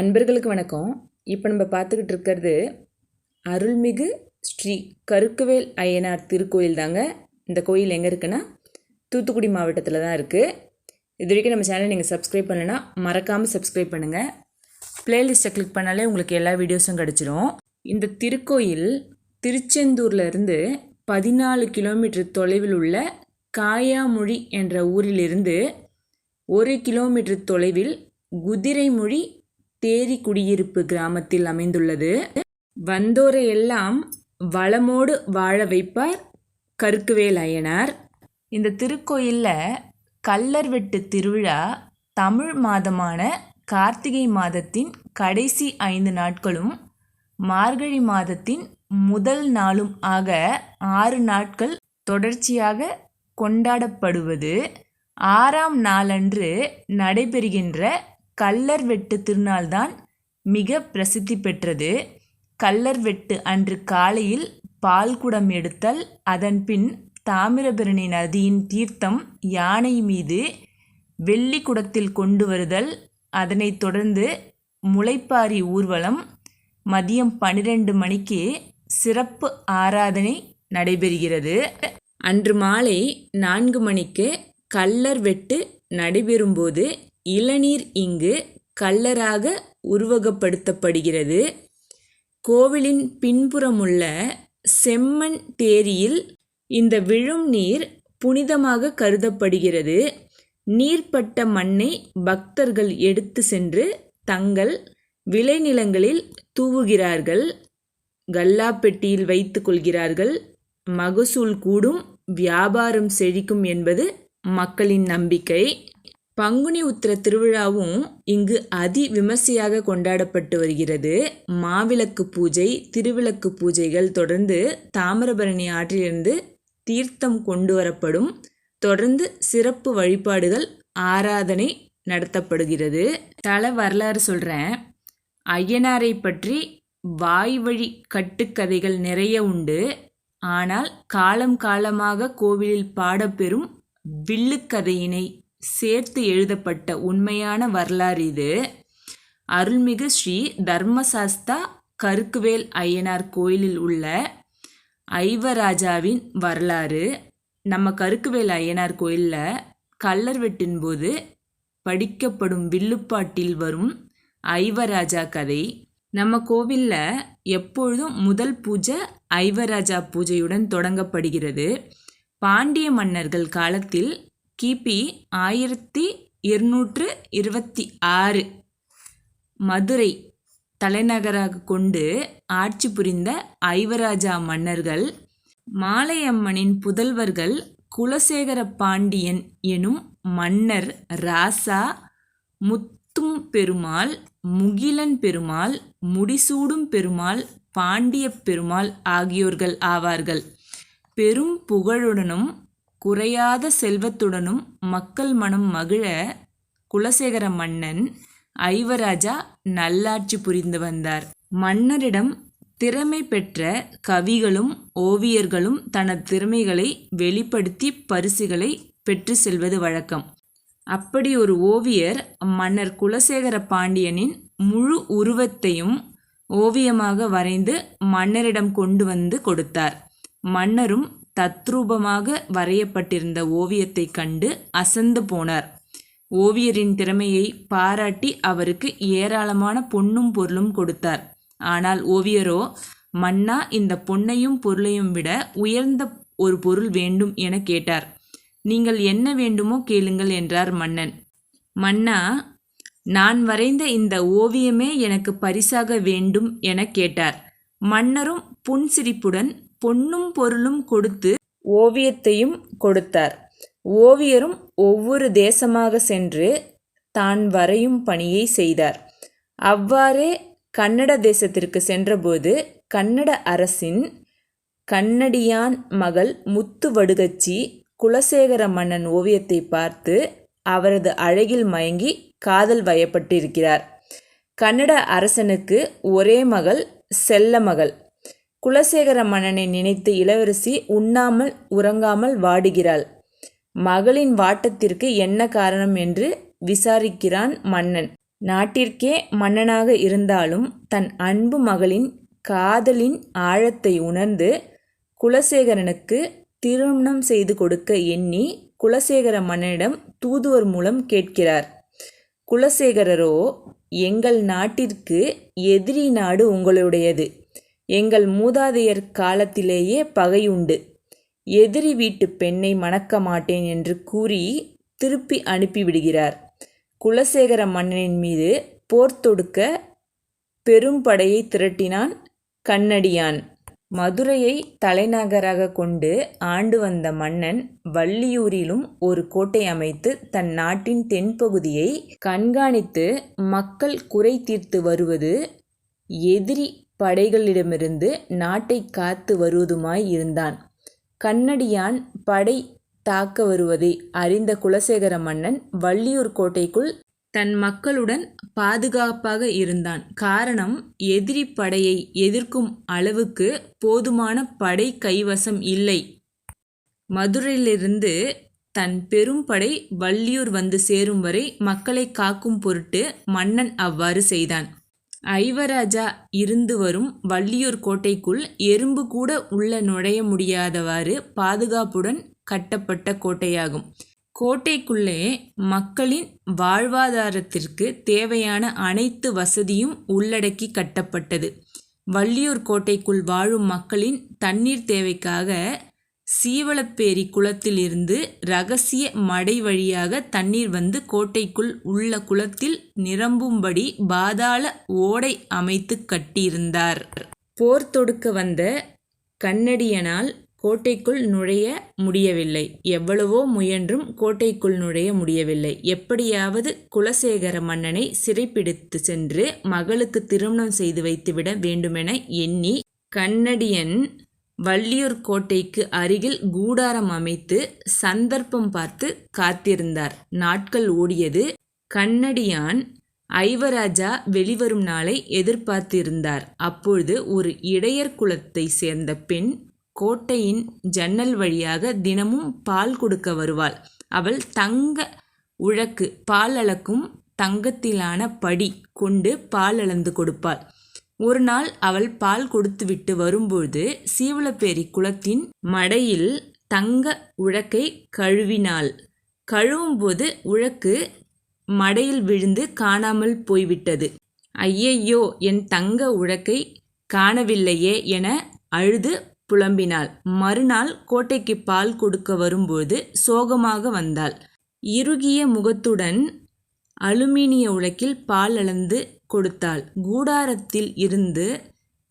அன்பர்களுக்கு வணக்கம். இப்போ நம்ம பார்த்துக்கிட்டு இருக்கிறது அருள்மிகு ஸ்ரீ கருக்குவேல் ஐயனார் திருக்கோயில் தாங்க. இந்த கோயில் எங்கே இருக்குன்னா தூத்துக்குடி மாவட்டத்தில் தான் இருக்குது இது வரைக்கும் நம்ம சேனல் நீங்கள் சப்ஸ்கிரைப் பண்ணலைன்னா மறக்காமல் சப்ஸ்கிரைப் பண்ணுங்கள் பிளேலிஸ்ட்டை கிளிக் பண்ணாலே உங்களுக்கு எல்லா வீடியோஸும் கிடச்சிரும். இந்த திருக்கோயில் திருச்செந்தூர்லேருந்து பதினாலு கிலோமீட்டர் தொலைவில் உள்ள காயாமொழி என்ற ஊரிலிருந்து ஒரு கிலோமீட்டர் தொலைவில் குதிரைமொழி தேரி குடியிருப்பு கிராமத்தில் அமைந்துள்ளது. வந்தோரை எல்லாம் வளமோடு வாழ வைப்பார் கருக்குவேல் அய்யனார். இந்த திருக்கோயிலில் கல்லர் வெட்டு திருவிழா தமிழ் மாதமான கார்த்திகை மாதத்தின் கடைசி ஐந்து நாட்களும் மார்கழி மாதத்தின் முதல் நாளும் ஆக ஆறு நாட்கள் தொடர்ச்சியாக கொண்டாடப்படுவது ஆறாம் நாளன்று நடைபெறுகின்ற கல்லர் வெட்டு திருநாள்தான் மிக பிரசித்தி பெற்றது. கல்லர் வெட்டு அன்று காலையில் பால்குடம் எடுத்தல் அதன்பின் தாமிரபரணி நதியின் தீர்த்தம் யானை மீது வெள்ளி குடத்தில் கொண்டு வருதல் அதனைத் தொடர்ந்து முளைப்பாரி ஊர்வலம் மதியம் பனிரெண்டு மணிக்கு சிறப்பு ஆராதனை நடைபெறுகிறது. அன்று மாலை நான்கு மணிக்கு கல்லர் வெட்டு நடைபெறும்போது இளநீர் இங்கு கல்லராக உருவகப்படுத்தப்படுகிறது. கோவிலின் பின்புறமுள்ள செம்மண் தேரியில் இந்த விழும் நீர் புனிதமாக கருதப்படுகிறது. நீர்ப்பட்ட மண்ணை பக்தர்கள் எடுத்து சென்று தங்கள் விளைநிலங்களில் தூவுகிறார்கள். கல்லாப்பெட்டியில் வைத்து கொள்கிறார்கள். மகசூல் கூடும் வியாபாரம் செழிக்கும் என்பது மக்களின் நம்பிக்கை. பங்குனி உத்திர திருவிழாவும் இங்கு அதி விமர்சையாக கொண்டாடப்பட்டு வருகிறது. மாவிளக்கு பூஜை திருவிளக்கு பூஜைகள் தொடர்ந்து தாமிரபரணி ஆற்றிலிருந்து தீர்த்தம் கொண்டு வரப்படும். தொடர்ந்து சிறப்பு வழிபாடுகள் ஆராதனை நடத்தப்படுகிறது. தல வரலாறு சொல்கிறேன் ஐயனாரை பற்றி வாய்வழி கட்டுக்கதைகள் நிறைய உண்டு. ஆனால் காலம் காலமாக கோவிலில் பாடப்பெறும் வில்லுக்கதையினை சேர்த்து எழுதப்பட்ட உண்மையான வரலாறு இது. அருள்மிகு ஸ்ரீ தர்மசாஸ்தா கருக்குவேல் ஐயனார் கோயிலில் உள்ள ஐவராஜாவின் வரலாறு. நம்ம கருக்குவேல் ஐயனார் கோயிலில் கல்லர் வெட்டின் போது படிக்கப்படும் வில்லுப்பாட்டில் வரும் ஐவராஜா கதை. நம்ம கோவிலில் எப்பொழுதும் முதல் பூஜை ஐவராஜா பூஜையுடன் தொடங்கப்படுகிறது. பாண்டிய மன்னர்கள் காலத்தில் கிபி ஆயிரத்தி இருநூற்று இருபத்தி ஆறு. மதுரை தலைநகராக கொண்டு ஆட்சி புரிந்த ஐவராஜா மன்னர்கள் மாலையம்மனின் புதல்வர்கள் குலசேகர பாண்டியன் எனும் மன்னர் ராசா முத்தும் பெருமாள் முகிலன் பெருமாள் முடிசூடும் பெருமாள் பாண்டிய பெருமாள் ஆகியோர்கள் ஆவார்கள். பெரும் புகழுடனும் குறையாத செல்வத்துடனும் மக்கள் மனம் மகிழ குலசேகர மன்னன் ஐவராஜா நல்லாட்சி புரிந்து வந்தார். மன்னரிடம் திறமை பெற்ற கவிகளும் ஓவியர்களும் தனது திறமைகளை வெளிப்படுத்தி பரிசுகளை பெற்று செல்வது வழக்கம். அப்படி ஒரு ஓவியர் மன்னர் குலசேகர பாண்டியனின் முழு உருவத்தையும் ஓவியமாக வரைந்து மன்னரிடம் கொண்டு வந்து கொடுத்தார். மன்னரும் தத்ரூபமாக வரையப்பட்டிருந்த ஓவியத்தை கண்டு அசந்து போனார். ஓவியரின் திறமையை பாராட்டி அவருக்கு ஏராளமான பொன்னும் பொருளும் கொடுத்தார். ஆனால் ஓவியரோ மன்னா இந்த பொன்னையும் பொருளையும் விட உயர்ந்த ஒரு பொருள் வேண்டும் என கேட்டார். நீங்கள் என்ன வேண்டுமோ கேளுங்கள் என்றார் மன்னன். மன்னா நான் வரைந்த இந்த ஓவியமே எனக்கு பரிசாக வேண்டும் என கேட்டார். மன்னரும் புன்சிரிப்புடன் பொன்னும் பொருளும் கொடுத்து ஓவியத்தையும் கொடுத்தார். ஓவியரும் ஒவ்வொரு தேசமாக சென்று தான் வரையும் பணியை செய்தார். அவ்வாறே கன்னட தேசத்திற்கு சென்றபோது கன்னட அரசின் கன்னடியான் மகள் முத்து வடுகச்சி குலசேகர மன்னன் ஓவியத்தை பார்த்து அவரது அழகில் மயங்கி காதல் வயப்பட்டிருக்கிறார். கன்னட அரசனுக்கு ஒரே மகள் செல்ல மகள் குலசேகர மன்னனை நினைத்து இளவரசி உண்ணாமல் உறங்காமல் வாடுகிறாள். மகளின் வாட்டத்திற்கு என்ன காரணம் என்று விசாரிக்கிறான் மன்னன். நாட்டிற்கே மன்னனாக இருந்தாலும் தன் அன்பு மகளின் காதலின் ஆழத்தை உணர்ந்து குலசேகரனுக்கு திருமணம் செய்து கொடுக்க எண்ணி குலசேகர மன்னனிடம் தூதுவர் மூலம் கேட்கிறார். குலசேகரரோ எங்கள் நாட்டிற்கு எதிரி நாடு உங்களுடையது. எங்கள் மூதாதையர் காலத்திலேயே பகையுண்டு. எதிரி வீட்டு பெண்ணை மணக்க மாட்டேன் என்று கூறி திருப்பி அனுப்பிவிடுகிறார். குலசேகர மன்னனின் மீது போர் தொடுக்க பெரும் படையை திரட்டினான் கண்ணடியான். மதுரையை தலைநகராக கொண்டு ஆண்டு வந்த மன்னன் வள்ளியூரிலும் ஒரு கோட்டை அமைத்து தன் நாட்டின் தென்பகுதியை கண்காணித்து மக்கள் குறை தீர்த்து வருவது எதிரி படைகளிடமிருந்து நாட்டை காத்து வருவதுமாய் இருந்தான். கண்ணடியான் படை தாக்க வருவதை அறிந்த குலசேகர மன்னன் வள்ளியூர் கோட்டைக்குள் தன் மக்களுடன் பாதுகாப்பாக இருந்தான். காரணம் எதிரி படையை எதிர்க்கும் அளவுக்கு போதுமான படை கைவசம் இல்லை. மதுரையிலிருந்து தன் பெரும் படை வள்ளியூர் வந்து சேரும் வரை மக்களை காக்கும் பொருட்டு மன்னன் அவ்வாறு செய்தான். ஐவராஜா இருந்து வரும் வள்ளியூர் கோட்டைக்குள் எறும்பு கூட உள்ள நுழைய முடியாதவாறு பாதுகாப்புடன் கட்டப்பட்ட கோட்டையாகும். கோட்டைக்குள்ளே மக்களின் வாழ்வாதாரத்திற்கு தேவையான அனைத்து வசதியும் உள்ளடக்கி கட்டப்பட்டது. வள்ளியூர் கோட்டைக்குள் வாழும் மக்களின் தண்ணீர் தேவைக்காக சீவலப்பேரி குளத்திலிருந்து ரகசிய மடை வழியாக தண்ணீர் வந்து கோட்டைக்குள் உள்ள குளத்தில் நிரம்பும்படி பாதாள ஓடை அமைத்து கட்டியிருந்தார். போர் தொடுக்க வந்த கண்ணடியனால் கோட்டைக்குள் நுழைய முடியவில்லை. எவ்வளவோ முயன்றும் கோட்டைக்குள் நுழைய முடியவில்லை. எப்படியாவது குலசேகர மன்னனை சிறைப்பிடித்து சென்று மகளுக்கு திருமணம் செய்து வைத்துவிட வேண்டுமென எண்ணி கண்ணடியன் வள்ளியூர் கோட்டைக்கு அருகில் கூடாரம் அமைத்து சந்தர்ப்பம் பார்த்து காத்திருந்தார். நாட்கள் ஓடியது. கண்ணடியான் ஐவராஜா வெளிவரும் நாளை எதிர்பார்த்திருந்தார். அப்பொழுது ஒரு இடையர் குலத்தை சேர்ந்த பெண் கோட்டையின் ஜன்னல் வழியாக தினமும் பால் கொடுக்க வருவாள். அவள் தங்க உழக்கு பால் அளக்கும் தங்கத்திலான படி கொண்டு பால் அளந்து கொடுப்பாள். ஒரு நாள் அவள் பால் கொடுத்துவிட்டு வரும்போது சீவலப்பேரி குளத்தின் மடையில் தங்க உழக்கை கழுவினாள். கழுவும்போது உழக்கு மடையில் விழுந்து காணாமல் போய்விட்டது. ஐயையோ என் தங்க உழக்கை காணவில்லையே என அழுது புலம்பினாள். மறுநாள் கோட்டைக்கு பால் கொடுக்க வரும்போது சோகமாக வந்தாள். இறுகிய முகத்துடன் அலுமினிய உலக்கில் பால் அளந்து கொடுத்தாள். கூடாரத்தில் இருந்து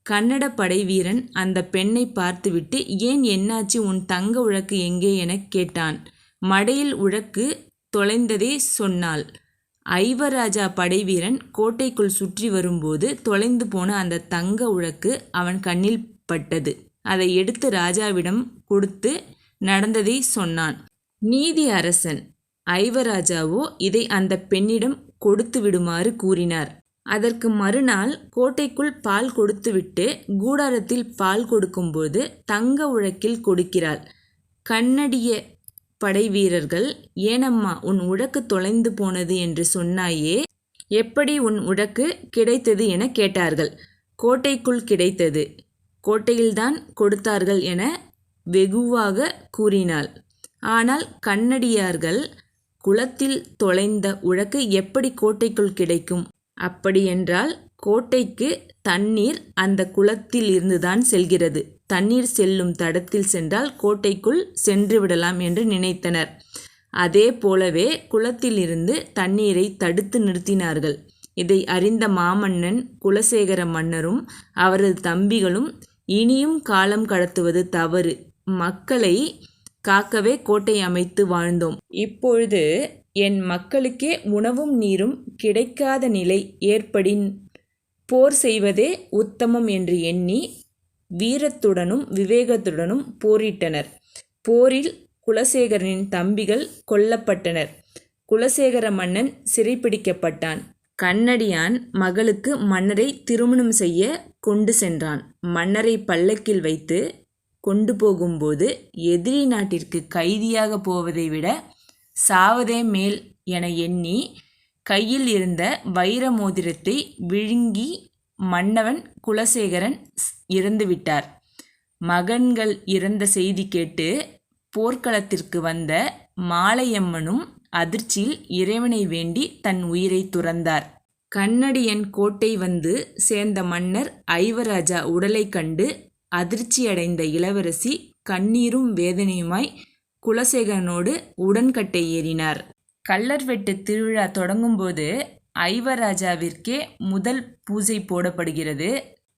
கன்னட படை வீரன் அந்த பெண்ணை பார்த்துவிட்டு ஏன் என்னாச்சு? உன் தங்க உழக்கு எங்கே? எனக் கேட்டான். மடையில் உழக்கு தொலைந்ததே சொன்னாள். ஐவராஜா படைவீரன் கோட்டைக்குள் சுற்றி வரும்போது தொலைந்து போன அந்த தங்க உழக்கு அவன் கண்ணில் பட்டது. அதை எடுத்து ராஜாவிடம் கொடுத்து நடந்ததை சொன்னான். நீதி அரசன் ஐவராஜாவோ இதை அந்த பெண்ணிடம் கொடுத்து விடுமாறு கூறினார். அதற்கு மறுநாள் கோட்டைக்குள் பால் கொடுத்துவிட்டு கூடாரத்தில் பால் கொடுக்கும்போது தங்க உழக்கில் கொடுக்கிறாள். கண்ணடிய படை வீரர்கள் ஏனம்மா உன் உழக்கு தொலைந்து போனது என்று சொன்னாயே எப்படி உன் உழக்கு கிடைத்தது என கேட்டார்கள். கோட்டைக்குள் கிடைத்தது. கோட்டையில்தான் கொடுத்தார்கள் என வெகுவாக கூறினாள். ஆனால் கண்ணடியார்கள் குளத்தில் தொலைந்த உழக்கு எப்படி கோட்டைக்குள் கிடைக்கும்? அப்படியென்றால் கோட்டைக்கு தண்ணீர் அந்த குளத்தில் இருந்துதான் செல்கிறது. தண்ணீர் செல்லும் தடத்தில் சென்றால் கோட்டைக்குள் சென்று விடலாம் என்று நினைத்தனர். அதே போலவே குளத்திலிருந்து தண்ணீரை தடுத்து நிறுத்தினார்கள். இதை அறிந்த மாமன்னன் குலசேகர மன்னரும் அவரது தம்பிகளும் இனியும் காலம் கடத்துவது தவறு. மக்களை காக்கவே கோட்டை அமைத்து வாழ்ந்தோம். இப்பொழுது என் மக்களுக்கே உணவும் நீரும் கிடைக்காத நிலை ஏற்படின் போர் செய்வதே உத்தமம் என்று எண்ணி வீரத்துடனும் விவேகத்துடனும் போரிட்டனர். போரில் குலசேகரனின் தம்பிகள் கொல்லப்பட்டனர். குலசேகர மன்னன் சிறைப்பிடிக்கப்பட்டான் கண்ணடியான் மகளுக்கு மன்னரை திருமணம் செய்ய கொண்டு சென்றான். மன்னரை பல்லக்கில் வைத்து கொண்டு போகும்போது எதிரி நாட்டிற்கு கைதியாக போவதை விட சாவதே மேல் என எண்ணி கையில் இருந்த வைர மோதிரத்தை விழுங்கி மன்னவன் குலசேகரன் இறந்துவிட்டார் மகன்கள் இறந்த செய்தி கேட்டு போர்க்களத்திற்கு வந்த மாலையம்மனும் அதிர்ச்சியில் இறைவனை வேண்டி தன் உயிரை துறந்தார். கண்ணடியன் கோட்டை வந்து சேர்ந்த மன்னர் ஐவராஜா உடலை கண்டு அதிர்ச்சியடைந்த இளவரசி கண்ணீரும் வேதனையுமாய் குலசேகரனோடு உடன்கட்டை ஏறினார். கள்ளர்வெட்டு திருவிழா தொடங்கும்போது ஐவராஜாவிற்கே முதல் பூஜை போடப்படுகிறது.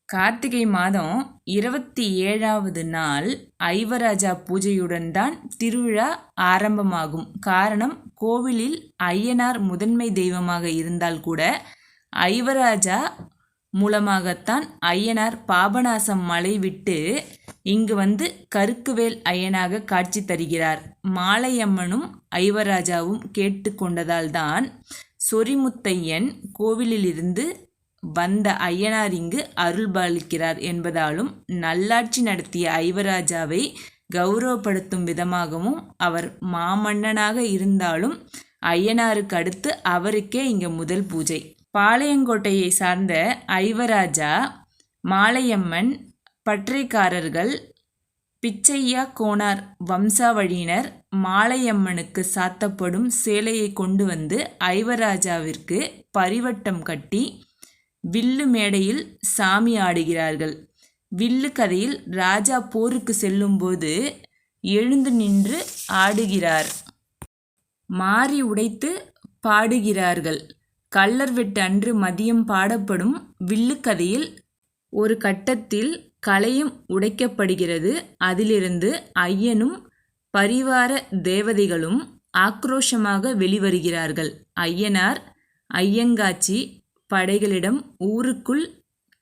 கார்த்திகை மாதம் இருபத்தி ஏழாவது நாள் ஐவராஜா பூஜையுடன் தான் திருவிழா ஆரம்பமாகும். காரணம் கோவிலில் ஐயனார் முதன்மை தெய்வமாக இருந்தால் கூட ஐவராஜா மூலமாகத்தான் ஐயனார் பாபநாசம் மலை விட்டு இங்கு வந்து கருக்குவேல் ஐயனாக காட்சி தருகிறார். மாலையம்மனும் ஐவராஜாவும் கேட்டுக்கொண்டதால்தான் சொரிமுத்தையன் கோவிலிலிருந்து வந்த ஐயனார் இங்கு அருள்பாலிக்கிறார் என்பதாலும் நல்லாட்சி நடத்திய ஐவராஜாவை கௌரவப்படுத்தும் விதமாகவும் அவர் மாமன்னனாக இருந்தாலும் ஐயனாருக்கு அடுத்து அவருக்கே இங்கே முதல் பூஜை. பாளையங்கோட்டையை சார்ந்த ஐவராஜா மாலையம்மன் பற்றைக்காரர்கள் பிச்சையா கோனார் வம்சாவழியினர் மாலையம்மனுக்கு சாத்தப்படும் சேலையை கொண்டு வந்து ஐவராஜாவிற்கு பரிவட்டம் கட்டி வில்லு மேடையில் சாமி ஆடுகிறார்கள். வில்லு கதையில் ராஜா போருக்கு செல்லும்போது எழுந்து நின்று ஆடுகிறார். மாறி உடைத்து பாடுகிறார்கள். கள்ளர் வெட்டு அன்று மதியம் பாடப்படும் வில்லுக்கதையில் ஒரு கட்டத்தில் கலையும் உடைக்கப்படுகிறது. அதிலிருந்து ஐயனும் பரிவார தேவதைகளும் ஆக்ரோஷமாக வெளிவருகிறார்கள். ஐயனார் ஐயங்காட்சி படைகளிடம் ஊருக்குள்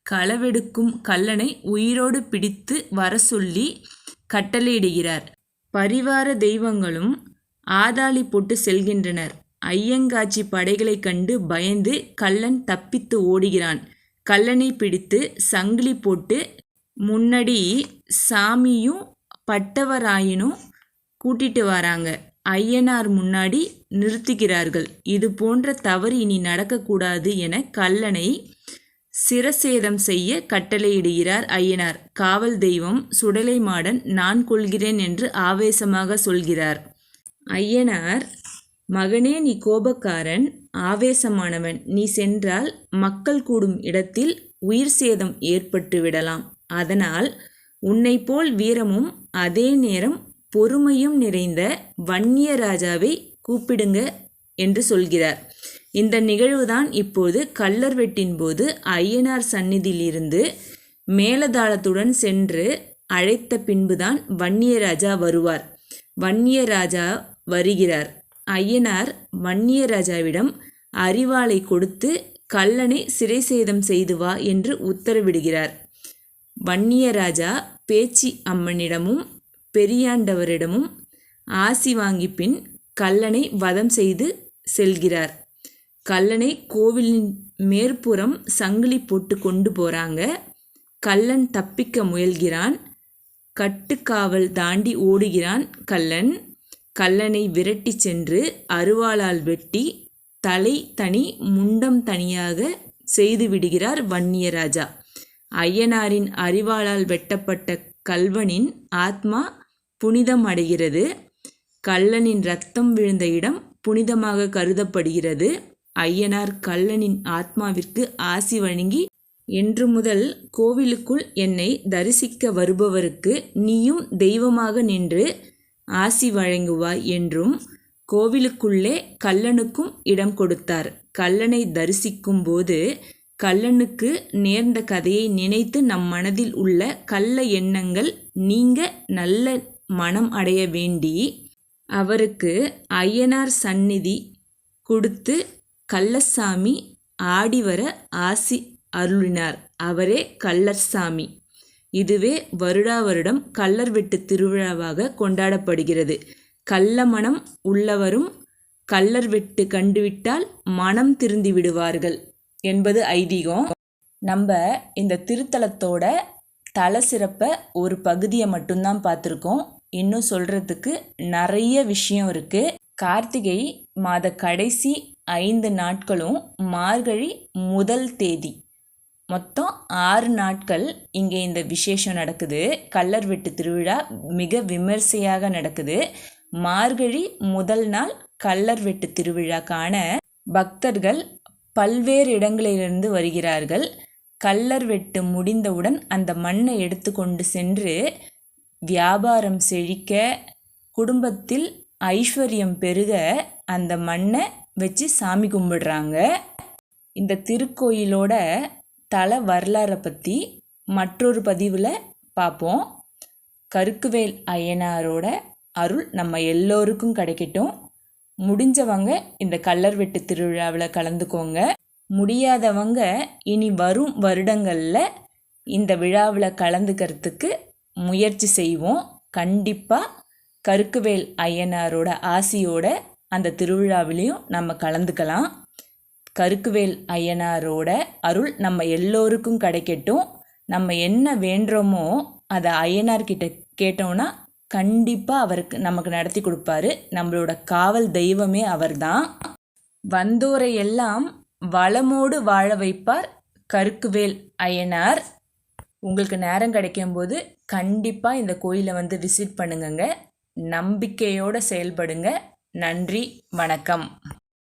களவெடுக்கும் கல்லனை உயிரோடு பிடித்து வர சொல்லி கட்டளையிடுகிறார். பரிவார தெய்வங்களும் ஆதாளி போட்டு செல்கின்றனர். ஐயங்காச்சி படைகளைக் கண்டு பயந்து கள்ளன் தப்பித்து ஓடுகிறான். கள்ளனை பிடித்து சங்கிலி போட்டு முன்னாடி சாமியும் பட்டவராயனும் கூட்டிட்டு வராங்க. ஐயனார் முன்னாடி நிறுத்துகிறார்கள். இது போன்ற தவறு இனி நடக்கக்கூடாது என கல்லனை சிரசேதம் செய்ய கட்டளையிடுகிறார் ஐயனார். காவல் தெய்வம் சுடலை மாடன் நான் கொள்கிறேன் என்று ஆவேசமாக சொல்கிறார். ஐயனார் மகனே நீ கோபக்காரன் ஆவேசமானவன். நீ சென்றால் மக்கள் கூடும் இடத்தில் உயிர் சேதம் ஏற்பட்டு விடலாம். அதனால் உன்னை போல் வீரமும் அதே நேரம் பொறுமையும் நிறைந்த வன்னியராஜாவை கூப்பிடுங்க என்று சொல்கிறார். இந்த நிகழ்வுதான் இப்போது கள்ளர் வெட்டின் போது ஐயனார் சந்நிதியிலிருந்து மேலதாளத்துடன் சென்று அழைத்த பின்புதான் வன்னியராஜா வருவார். வன்னியராஜா வருகிறார். ஐயனார் வன்னியராஜாவிடம் அறிவாளை கொடுத்து கல்லனை சிறை சேதம் செய்து வா என்று உத்தரவிடுகிறார். வன்னியராஜா பேச்சி அம்மனிடமும் பெரியாண்டவரிடமும் ஆசி வாங்கி பின் கல்லனை வதம் செய்து செல்கிறார். கல்லனை கோவிலின் மேற்புறம் சங்கிலி போட்டு கொண்டு போகிறாங்க கள்ளன் தப்பிக்க முயல்கிறான். கட்டுக்காவல் தாண்டி ஓடுகிறான் கள்ளன். கள்ளனை விரட்டி சென்று அருவாளால் வெட்டி தலை தனி முண்டம் தனியாக செய்து விடுகிறார் வன்னியராஜா. ஐயனாரின் அறிவாளால் வெட்டப்பட்ட கல்வனின் ஆத்மா புனிதம் அடைகிறது. கள்ளனின் ரத்தம் விழுந்த இடம் புனிதமாக கருதப்படுகிறது. ஐயனார் கள்ளனின் ஆத்மாவிற்கு ஆசி வழங்கி என்று முதல் கோவிலுக்குள் என்னை தரிசிக்க வருபவருக்கு நீயும் தெய்வமாக நின்று ஆசி வழங்குவாய் என்றும் கோவிலுக்குள்ளே கள்ளனுக்கும் இடம் கொடுத்தார். கள்ளனை தரிசிக்கும் போது கள்ளனுக்கு நேர்ந்த கதையை நினைத்து நம் மனதில் உள்ள கள்ள எண்ணங்கள் நீங்க நல்ல மனம் அடைய வேண்டி அவருக்கு ஐயனார் சந்நிதி கொடுத்து கள்ளசாமி ஆடி வர ஆசி அருளினார். அவரே கள்ளர்சாமி இதுவே வருடா வருடம் கள்ளர் வெட்டு திருவிழாவாக கொண்டாடப்படுகிறது. கள்ள மனம் உள்ளவரும் கள்ளர் வெட்டு கண்டுவிட்டால் மனம் திருந்தி விடுவார்கள் என்பது ஐதீகம். நம்ம இந்த திருத்தலத்தோட தல சிறப்பை ஒரு பகுதியை மட்டும்தான் பார்த்துருக்கோம். இன்னும் சொல்கிறதுக்கு நிறைய விஷயம் இருக்குது கார்த்திகை மாத கடைசி ஐந்து நாட்களும் மார்கழி முதல் தேதி. மொத்தம் ஆறு நாட்கள் இங்கே இந்த விசேஷம் நடக்குது. கள்ளர் வெட்டு திருவிழா மிக விமர்சையாக நடக்குது. மார்கழி முதல் நாள் கல்லர் வெட்டு திருவிழா காண பக்தர்கள் பல்வேறு இடங்களிலிருந்து வருகிறார்கள். கள்ளர் வெட்டு முடிந்தவுடன் அந்த மண்ணை எடுத்துக்கொண்டு சென்று வியாபாரம் செழிக்க குடும்பத்தில் ஐஸ்வர்யம் பெருக அந்த மண்ணை வச்சு சாமி கும்பிடுறாங்க. இந்த திருக்கோயிலோட தல வரலாறை பற்றி மற்றொரு பதிவில் பார்ப்போம் கருக்குவேல் ஐயனாரோட அருள் நம்ம எல்லோருக்கும் கிடைக்கட்டும். முடிஞ்சவங்க இந்த கல்லர் வெட்டு திருவிழாவில் கலந்துக்கோங்க. முடியாதவங்க இனி வரும் வருடங்களில் இந்த விழாவில் கலந்துக்கிறதுக்கு முயற்சி செய்வோம். கண்டிப்பாக கருக்குவேல் ஐயனாரோட ஆசியோட அந்த திருவிழாவிலையும் நம்ம கலந்துக்கலாம். கருக்குவேல் ஐயனாரோட அருள் நம்ம எல்லோருக்கும் கிடைக்கட்டும். நம்ம என்ன வேண்டுறோமோ அதை ஐயனார்கிட்ட கேட்டோம்னா கண்டிப்பாக அவருக்கு நமக்கு நடத்தி கொடுப்பாரு. நம்மளோட காவல் தெய்வமே அவர்தான். வந்தோரை எல்லாம் வளமோடு வாழ வைப்பார் கருக்குவேல் அய்யனார். உங்களுக்கு நேரம் கிடைக்கும்போது கண்டிப்பாக இந்த கோயிலை வந்து விசிட் பண்ணுங்கங்க. நம்பிக்கையோடு செயல்படுங்க. நன்றி வணக்கம்.